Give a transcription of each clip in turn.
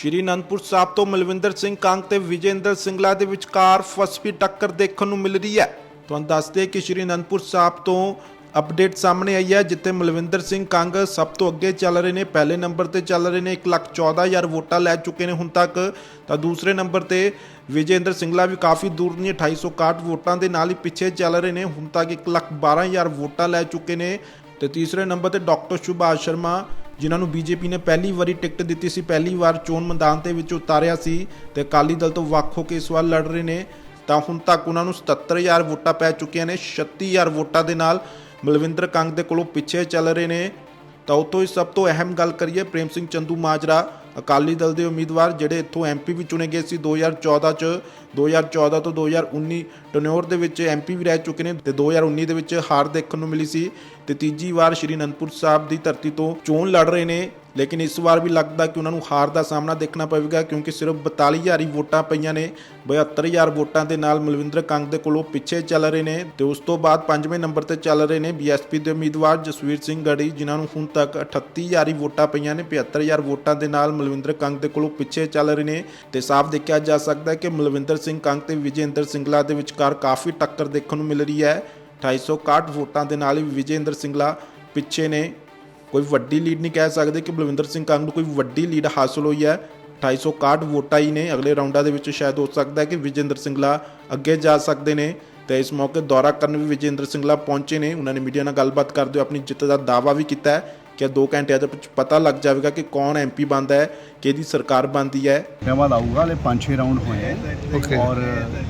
ਸ਼੍ਰੀ ਅਨੰਦਪੁਰ ਸਾਹਿਬ ਤੋਂ ਮਲਵਿੰਦਰ ਸਿੰਘ ਕੰਗ ਤੇ ਵਿਜੇਂਦਰ ਸਿੰਗਲਾ ਦੇ ਵਿਚਕਾਰ ਫਸਵੀ ਟੱਕਰ ਦੇਖਣ ਨੂੰ ਮਿਲ ਰਹੀ ਹੈ। ਤੁਹਾਨੂੰ ਦੱਸਦੇ ਕਿ ਸ਼੍ਰੀ ਅਨੰਦਪੁਰ ਸਾਹਿਬ ਤੋਂ ਅਪਡੇਟ ਸਾਹਮਣੇ ਆਈ ਹੈ, ਜਿੱਥੇ ਮਲਵਿੰਦਰ ਸਿੰਘ ਕੰਗ ਸਭ ਤੋਂ ਅੱਗੇ ਚੱਲ ਰਹੇ ਨੇ। ਪਹਿਲੇ ਨੰਬਰ ਤੇ ਚੱਲ ਰਹੇ ਨੇ 114000 ਵੋਟਾਂ ਲੈ ਚੁੱਕੇ ਨੇ ਹੁਣ ਤੱਕ। ਤਾਂ ਦੂਸਰੇ ਨੰਬਰ ਤੇ ਵਿਜੇਂਦਰ ਸਿੰਗਲਾ ਵੀ ਕਾਫੀ ਦੂਰ ਨਹੀਂ 2861 ਵੋਟਾਂ ਦੇ ਨਾਲ ਹੀ ਪਿੱਛੇ ਚੱਲ ਰਹੇ ਨੇ। ਹੁਣ ਤੱਕ 112000 ਵੋਟਾਂ ਲੈ ਚੁੱਕੇ ਨੇ। ਤੇ ਤੀਸਰੇ ਨੰਬਰ ਤੇ ਡਾਕਟਰ ਸੁਭਾਸ਼ ਸ਼ਰਮਾ ਜਿਨ੍ਹਾਂ ਨੂੰ ਬੀਜੇਪੀ ਨੇ ਪਹਿਲੀ ਵਾਰੀ ਟਿਕਟ ਦਿੱਤੀ ਸੀ, ਪਹਿਲੀ ਵਾਰ ਚੋਣ ਮੈਦਾਨ ਦੇ ਵਿੱਚ ਉਤਾਰਿਆ ਸੀ ਤੇ ਅਕਾਲੀ ਦਲ ਤੋਂ ਵੱਖ ਹੋ ਕੇ ਇਸ ਵਾਰ ਲੜ ਰਹੇ ਨੇ। ਤਾਂ ਹੁਣ ਤੱਕ ਉਹਨਾਂ ਨੂੰ 77000 ਵੋਟਾਂ ਪੈ ਚੁੱਕੀਆਂ ਨੇ 36000 ਵੋਟਾਂ ਦੇ ਨਾਲ ਮਲਵਿੰਦਰ ਕੰਗ ਦੇ ਕੋਲੋਂ ਪਿੱਛੇ ਚੱਲ ਰਹੇ ਨੇ। ਤਾਂ ਉਤੋਂ ਹੀ ਸਭ ਤੋਂ ਅਹਿਮ ਗੱਲ ਕਰੀਏ, ਪ੍ਰੇਮ ਸਿੰਘ ਚੰਦੂ ਮਾਜਰਾ ਅਕਾਲੀ ਦਲ ਦੇ ਉਮੀਦਵਾਰ ਜਿਹੜੇ ਇੱਥੋਂ ਐਮਪੀ ਵੀ ਚੁਣੇ ਗਏ ਸੀ 2014 ਚ 2014 ਤੋਂ 2019 ਟਨਿਓਰ ਦੇ ਵਿੱਚ ਐਮਪੀ ਵੀ ਰਹਿ ਚੁੱਕੇ ਨੇ ਤੇ 2019 ਦੇ ਵਿੱਚ ਹਾਰ ਦੇਖਣ ਨੂੰ ਮਿਲੀ ਸੀ ਤੇ ਤੀਜੀ ਵਾਰ ਸ਼੍ਰੀ ਅਨੰਦਪੁਰ ਸਾਹਿਬ ਦੀ ਧਰਤੀ ਤੋਂ ਚੋਣ ਲੜ ਰਹੇ ਨੇ ਲੇਕਿਨ ਇਸ ਵਾਰ ਵੀ ਲੱਗਦਾ ਕਿ ਉਹਨਾਂ ਨੂੰ ਹਾਰ ਦਾ ਸਾਹਮਣਾ ਦੇਖਣਾ ਪਵੇਗਾ, ਕਿਉਂਕਿ ਸਿਰਫ 42000 ਹੀ ਵੋਟਾਂ ਪਈਆਂ ਨੇ 72000 ਵੋਟਾਂ ਦੇ ਨਾਲ ਮਲਵਿੰਦਰ ਕੰਗ ਦੇ ਕੋਲੋਂ ਪਿੱਛੇ ਚੱਲ ਰਹੇ ਨੇ ਤੇ ਉਸ ਤੋਂ ਬਾਅਦ ਪੰਜਵੇਂ ਨੰਬਰ ਤੇ ਚੱਲ ਰਹੇ ਨੇ ਬੀਐਸਪੀ ਦੇ ਉਮੀਦਵਾਰ ਜਸਵੀਰ ਸਿੰਘ ਗੜੀ, ਜਿਨ੍ਹਾਂ ਨੂੰ ਹੁਣ ਤੱਕ 38000 ਹੀ ਵੋਟਾਂ ਪਈਆਂ ਨੇ 75000 ਵੋਟਾਂ ਦੇ ਨਾਲ ਮਲਵਿੰਦਰ ਕੰਗ ਦੇ ਕੋਲੋਂ ਪਿੱਛੇ ਚੱਲ ਰਹੇ ਨੇ ਤੇ ਸਾਫ਼ ਦੇਖਿਆ ਜਾ ਸਕਦਾ ਹੈ ਕਿ ਮਲਵਿੰਦਰ ਸਿੰਘ ਕੰਗ ਤੇ ਵਿਜੇਂਦਰ ਸਿੰਗਲਾ ਦੇ ਵਿਚਕਾਰ ਕਾਫੀ ਟੱਕਰ ਦੇਖਣ ਨੂੰ ਮਿਲ ਰਹੀ ਹੈ। 261 ਵੋਟਾਂ ਦੇ ਨਾਲ ਹੀ ਵਿਜੇਂਦਰ ਸਿੰਗਲਾ ਪਿੱਛੇ ਨੇ। ਕੋਈ ਵੱਡੀ ਲੀਡ ਨਹੀਂ ਕਹਿ ਸਕਦੇ ਕਿ ਬਲਵਿੰਦਰ ਸਿੰਘ ਕੰਗ ਨੂੰ ਕੋਈ ਵੱਡੀ ਲੀਡ ਹਾਸਲ ਹੋਈ ਹੈ। 261 ਵੋਟਾਂ ਹੀ ਨੇ। ਅਗਲੇ ਰਾਊਂਡਾਂ ਦੇ ਵਿੱਚ ਸ਼ਾਇਦ ਹੋ ਸਕਦਾ ਹੈ ਕਿ ਵਿਜੇਂਦਰ ਸਿੰਗਲਾ ਅੱਗੇ ਜਾ ਸਕਦੇ ਨੇ ਤੇ ਇਸ ਮੌਕੇ ਦੌਰਾ ਕਰਨ ਵੀ ਵਿਜੇਂਦਰ ਸਿੰਗਲਾ ਪਹੁੰਚੇ ਨੇ। ਉਹਨਾਂ ਨੇ ਮੀਡੀਆ ਨਾਲ ਗੱਲਬਾਤ ਕਰਦੇ ਹੋਏ ਆਪਣੀ ਜਿੱਤ ਦਾ ਦਾਅਵਾ ਵੀ ਕੀਤਾ ਹੈ। ਜਾਂ 2 ਘੰਟਿਆਂ ਦੇ ਵਿੱਚ ਪਤਾ ਲੱਗ ਜਾਵੇਗਾ ਕਿ ਕੌਣ ਐਮਪੀ ਬਣਦਾ ਹੈ ਕਿਹਦੀ ਸਰਕਾਰ ਬਣਦੀ ਹੈ। ਸਮਾਂ ਲਾਊਗਾ ਹਲੇ 5-6 ਰਾਉਂਡ ਹੋਏ ਹੈ। ਔਰ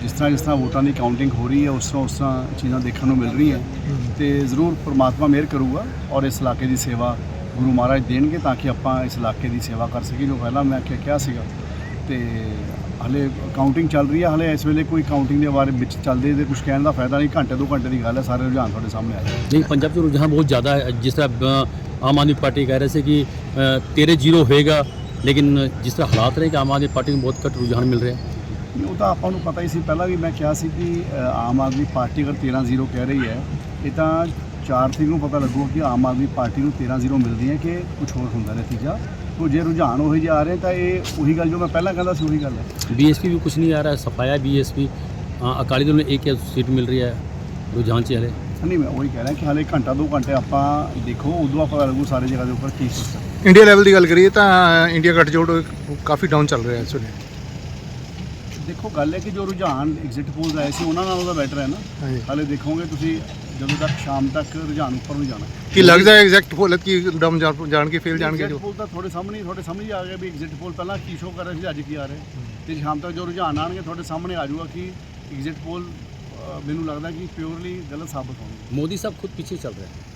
ਜਿਸ ਤਰ੍ਹਾਂ ਜਿਸ ਤਰ੍ਹਾਂ ਵੋਟਾਂ ਦੀ ਕਾਊਂਟਿੰਗ ਹੋ ਰਹੀ ਹੈ ਉਸ ਤਰ੍ਹਾਂ ਉਸ ਤਰ੍ਹਾਂ ਚੀਜ਼ਾਂ ਦੇਖਣ ਨੂੰ ਮਿਲ ਰਹੀਆਂ। ਹੈ ਤੇ ਜ਼ਰੂਰ ਪਰਮਾਤਮਾ ਮਿਹਰ ਕਰੂਗਾ ਔਰ ਇਸ ਇਲਾਕੇ ਦੀ ਸੇਵਾ ਗੁਰੂ ਮਹਾਰਾਜ ਦੇਣਗੇ ਤਾਂ ਕਿ ਆਪਾਂ ਇਸ ਇਲਾਕੇ ਦੀ ਸੇਵਾ ਕਰ ਸਕੀਏ ਜੋ ਪਹਿਲਾਂ ਮੈਂ ਆਖਿਆ ਕਿਹਾ ਸੀਗਾ। ਤੇ ਹਲੇ ਕਾਊਂਟਿੰਗ ਚੱਲ ਰਹੀ ਹੈ ਹਲੇ ਇਸ ਵੇਲੇ ਕੋਈ ਕਾਊਂਟਿੰਗ ਦੇ ਬਾਰੇ ਵਿੱਚ ਚੱਲਦੇ ਤੇ ਕੁਝ ਕਹਿਣ ਦਾ ਫਾਇਦਾ ਨਹੀਂ ਘੰਟੇ ਦੋ ਘੰਟੇ ਦੀ ਗੱਲ ਹੈ ਸਾਰੇ ਰੁਝਾਨ ਤੁਹਾਡੇ ਸਾਹਮਣੇ ਆ ਜਾਏ ਨਹੀਂ ਪੰਜਾਬ 'ਚ ਰੁਝਾਨ ਬਹੁਤ ਜ਼ਿਆਦਾ ਹੈ। ਜਿਸ ਤਰ੍ਹਾਂ ਆਮ ਆਦਮੀ ਪਾਰਟੀ ਕਹਿ ਰਹੇ ਸੀ ਕਿ 13 ਜ਼ੀਰੋ ਹੋਏਗਾ ਲੇਕਿਨ ਜਿਸ ਤਰ੍ਹਾਂ ਹਾਲਾਤ ਰਹੇ ਕਿ ਆਮ ਆਦਮੀ ਪਾਰਟੀ ਨੂੰ ਬਹੁਤ ਘੱਟ ਰੁਝਾਨ ਮਿਲ ਰਿਹਾ। ਨਹੀਂ ਉਹ ਤਾਂ ਆਪਾਂ ਨੂੰ ਪਤਾ ਹੀ ਸੀ। ਪਹਿਲਾਂ ਵੀ ਮੈਂ ਕਿਹਾ ਸੀ ਕਿ ਆਮ ਆਦਮੀ ਪਾਰਟੀ ਅਗਰ 13 ਜ਼ੀਰੋ ਕਹਿ ਰਹੀ ਹੈ ਇਹ ਤਾਂ ਚਾਰ ਤਰੀਕ ਨੂੰ ਪਤਾ ਲੱਗੂ ਕਿ ਆਮ ਆਦਮੀ ਪਾਰਟੀ ਨੂੰ 13 ਜ਼ੀਰੋ ਮਿਲਦੀ ਹੈ ਕਿ ਕੁਝ ਹੋਰ ਹੁੰਦਾ ਨਤੀਜਾ ਉਹ ਜੇ ਰੁਝਾਨ ਉਹੀ ਜਾ ਰਹੇ ਤਾਂ ਇਹ ਉਹੀ ਗੱਲ ਜੋ ਮੈਂ ਪਹਿਲਾਂ ਕਹਿੰਦਾ ਸੀ ਉਹੀ ਗੱਲ ਹੈ। ਬੀਐਸਪੀ ਵੀ ਕੁਝ ਨਹੀਂ ਆ ਰਿਹਾ ਸਫਾਇਆ ਬੀਐਸਪੀ ਅਕਾਲੀ ਦਲ ਨੂੰ ਇੱਕ ਸੀਟ ਮਿਲ ਰਹੀ ਹੈ ਰੁਝਾਨ ਚ ਹਲੇ ਨਹੀਂ ਮੈਂ ਉਹੀ ਕਹਿ ਰਿਹਾ ਕਿ ਹਾਲੇ ਘੰਟਾ ਦੋ ਘੰਟੇ ਆਪਾਂ ਦੇਖੋ ਉਦੋਂ ਪਤਾ ਲੱਗੂ ਸਾਰੀ ਜਗ੍ਹਾ ਦੇ ਉੱਪਰ ਕੀ ਸਿਸਟਮ ਇੰਡੀਆ ਲੈਵਲ ਦੀ ਗੱਲ ਕਰੀਏ ਤਾਂ ਇੰਡੀਆ ਗੱਠਜੋੜ ਕਾਫੀ ਡਾਊਨ ਚੱਲ ਰਿਹਾ ਇਸ ਵੇਲੇ। ਦੇਖੋ ਗੱਲ ਹੈ ਕਿ ਜੋ ਰੁਝਾਨ ਐਗਜ਼ਿਟ ਪੋਲਸ ਆਏ ਸੀ ਉਹਨਾਂ ਨਾਲੋਂ ਤਾਂ ਬੈਟਰ ਹੈ ਨਾ। ਹਾਲੇ ਦੇਖੋਗੇ ਤੁਸੀਂ ਜਦੋਂ ਤੱਕ ਸ਼ਾਮ ਤੱਕ ਰੁਝਾਨ ਉੱਪਰ ਨੂੰ ਜਾਣਾ। ਕੀ ਲੱਗਦਾ ਹੈ ਐਗਜ਼ੈਕਟ ਪੋਲ ਕੀ ਡਾਊਨ ਜਾਣ ਕੇ ਫੇਲ ਜਾਣਗੇ ਜੋ? ਪੋਲ ਤਾਂ ਤੁਹਾਡੇ ਸਾਹਮਣੇ ਤੁਹਾਡੇ ਹੀ ਆ ਗਿਆ ਵੀ ਐਗਜ਼ਿਟ ਪੋਲ ਪਹਿਲਾਂ ਕੀ ਸ਼ੋ ਕਰ ਰਹੇ ਸੀ ਅੱਜ ਕੀ ਆ ਰਹੇ। ਤੇ ਸ਼ਾਮ ਤੱਕ ਜੋ ਰੁਝਾਨ ਆਣਗੇ ਤੁਹਾਡੇ ਸਾਹਮਣੇ ਆ ਜਾਊਗਾ ਕਿ ਐਗਜ਼ਿਟ ਪੋਲ ਮੈਨੂੰ ਲੱਗਦਾ ਕਿ ਪਿਓਰਲੀ ਗਲਤ ਸਾਬਤ ਹੋਣਗੇ मोदी साहब खुद पीछे चल रहे हैं